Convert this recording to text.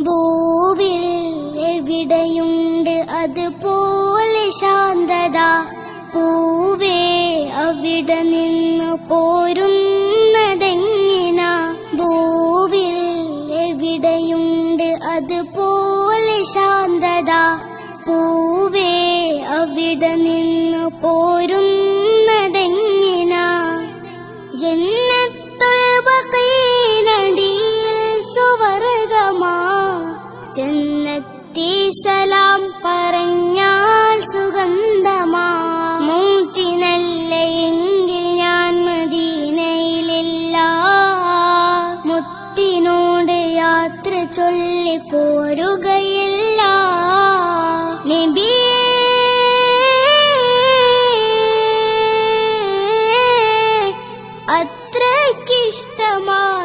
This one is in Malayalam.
ഭൂവിൽ എവിടെയുണ്ട് അതുപോലെ ശാന്തത? പൂവേ അവിടെ നിന്ന് പോരുന്നതെങ്ങിന? ഭൂവിൽ എവിടെയുണ്ട് അതുപോലെ ശാന്തത? പൂവേ അവിടെ നിന്ന് പോരുന്നതെങ്ങിന? ജന്നത്തുൽ ജന്നത്തി സലാം പറഞ്ഞാൽ സുഗന്ധമാ. മൂത്തിനല്ല എങ്കിൽ ഞാൻ മദീനയിലില്ല. മുത്തിനോട് യാത്ര ചൊല്ലി പോരുകയില്ല. നബി അത്രക്കിഷ്ടമാ